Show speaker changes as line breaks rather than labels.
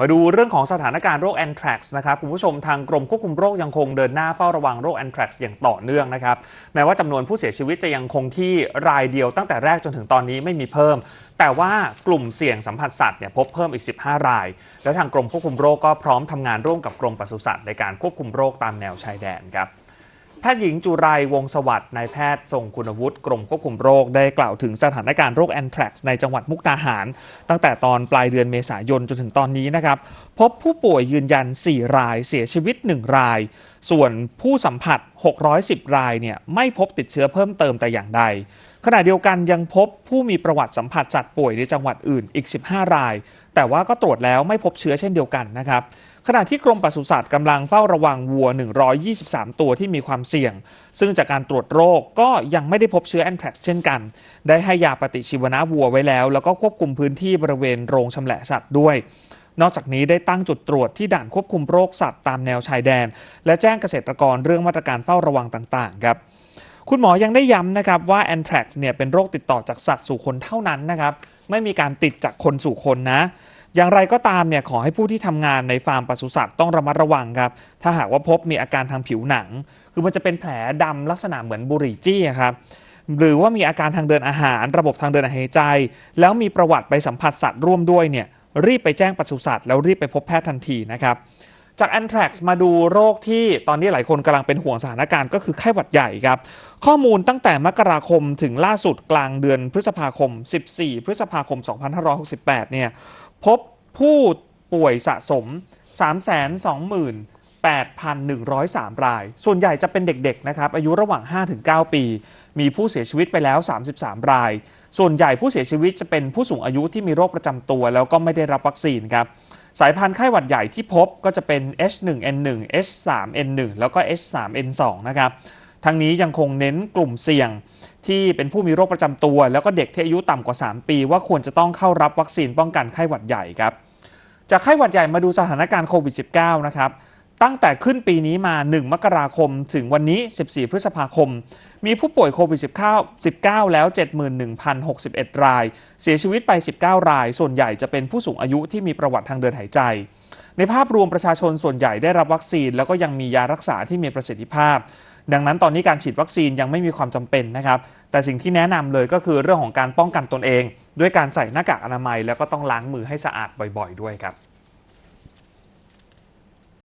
มาดูเรื่องของสถานการณ์โรคแอนแทรกซ์นะครับคุณผู้ชมทางกรมควบคุมโรคยังคงเดินหน้าเฝ้าระวังโรคแอนแทรกซ์อย่างต่อเนื่องนะครับแม้ว่าจำนวนผู้เสียชีวิตจะยังคงที่รายเดียวตั้งแต่แรกจนถึงตอนนี้ไม่มีเพิ่ม แต่ว่ากลุ่มเสี่ยงสัมผัสสัตว์เนี่ยพบเพิ่มอีก 15 ราย และทางกรมควบคุมโรคก็พร้อมทำงานร่วมกับกรมปศุสัตว์ในการควบคุมโรคตามแนวชายแดนครับ แพทย์หญิงจุไรวงสวัสด์นายแพทย์ทรงคุณวุฒิกรมควบคุมโรค ได้กล่าวถึงสถานการณ์โรคแอนแทรกซ์ในจังหวัดมุกดาหาร ตั้งแต่ตอนปลายเดือนเมษายนจนถึงตอนนี้นะครับ พบผู้ป่วยยืนยัน 4 รายเสียชีวิต 1 ราย ส่วนผู้สัมผัส 610 รายเนี่ยไม่พบติดเชื้อเพิ่มเติมแต่อย่างใด ขณะเดียวกันยังพบผู้มีประวัติสัมผัสสัตว์ป่วยในจังหวัดอื่นอีก 15 ราย แต่ว่าก็ตรวจแล้วไม่พบเชื้อเช่นเดียวกันนะครับ ขณะที่กรมปศุสัตว์กำลังเฝ้าระวังวัว 123 ตัวที่มีความเสี่ยง ซึ่งจากการตรวจโรคก็ยังไม่ได้พบเชื้อแอนแทรกซ์เช่นกัน ได้ให้ยาปฏิชีวนะวัวไว้แล้ว แล้วก็ควบคุมพื้นที่บริเวณโรงชำแหละสัตว์ด้วย นอกจากนี้ได้ตั้งจุดตรวจที่ด่านควบคุมโรคสัตว์ตามแนวชายแดน และแจ้งเกษตรกรเรื่องมาตรการเฝ้าระวังต่างๆครับคุณหมอยังได้ย้ำนะครับว่าแอนแทรกซ์เนี่ยเป็นโรคติดต่อจากสัตว์สู่คนเท่านั้นนะครับไม่มีการติดจากคนสู่คนนะ อย่างไรก็ตามเนี่ยขอให้ผู้ที่ทำงานในฟาร์มปศุสัตว์ต้องระมัดระวังครับ ถ้าหากว่าพบมีอาการทางผิวหนัง คือมันจะเป็นแผลดำลักษณะเหมือนบุหรี่จี้ครับหรือว่ามีอาการทางเดินอาหาร ระบบทางเดินหายใจ แล้วมีประวัติไปสัมผัสสัตว์ร่วมด้วยเนี่ยรีบไปแจ้งปศุสัตว์แล้วรีบไปพบแพทย์ทันทีนะครับจากแอนทรักซ์มาดูโรคที่ตอนนี้หลายคนกำลังเป็นห่วงสถานการณ์ก็คือไข้หวัดใหญ่ครับ ข้อมูลตั้งแต่มกราคมถึงล่าสุดกลางเดือนพฤษภาคม 14 พฤษภาคม 2568 เนี่ย พบผู้ป่วยสะสม 328,103 ราย ส่วนใหญ่จะเป็นเด็กๆนะครับ อายุระหว่าง 5-9 ปี มีผู้เสียชีวิตไปแล้ว 33 ราย ส่วนใหญ่ผู้เสียชีวิตจะเป็นผู้สูงอายุที่มีโรคประจำตัว แล้วก็ไม่ได้รับวัคซีนครับสายพันธุ์ไข้หวัดใหญ่ที่พบก็จะเป็น H1N1 H3N1 แล้วก็ H3N2 นะครับ ทั้งนี้ยังคงเน้นกลุ่มเสี่ยง ที่เป็นผู้มีโรคประจำตัว แล้วก็เด็กที่อายุต่ำกว่า 3 ปี ว่าควรจะต้องเข้ารับวัคซีนป้องกันไข้หวัดใหญ่ครับ จากไข้หวัดใหญ่มาดูสถานการณ์โควิด -19 นะครับตั้งแต่ขึ้นปีนี้มา 1 มกราคม ถึงวันนี้ 14 พฤษภาคม มีผู้ป่วยโควิด -19 19 แล้ว 71,061 ราย เสียชีวิตไป 19 ราย ส่วนใหญ่จะเป็นผู้สูงอายุที่มีประวัติทางเดินหายใจ ในภาพรวมประชาชนส่วนใหญ่ได้รับวัคซีน แล้วก็ยังมียารักษาที่มีประสิทธิภาพ ดังนั้นตอนนี้การฉีดวัคซีนยังไม่มีความจำเป็นนะครับ แต่สิ่งที่แนะนำเลยก็คือเรื่องของการป้องกันตนเอง ด้วยการใส่หน้ากากอนามัย แล้วก็ต้องล้างมือให้สะอาดบ่อย ๆ ด้วยครับ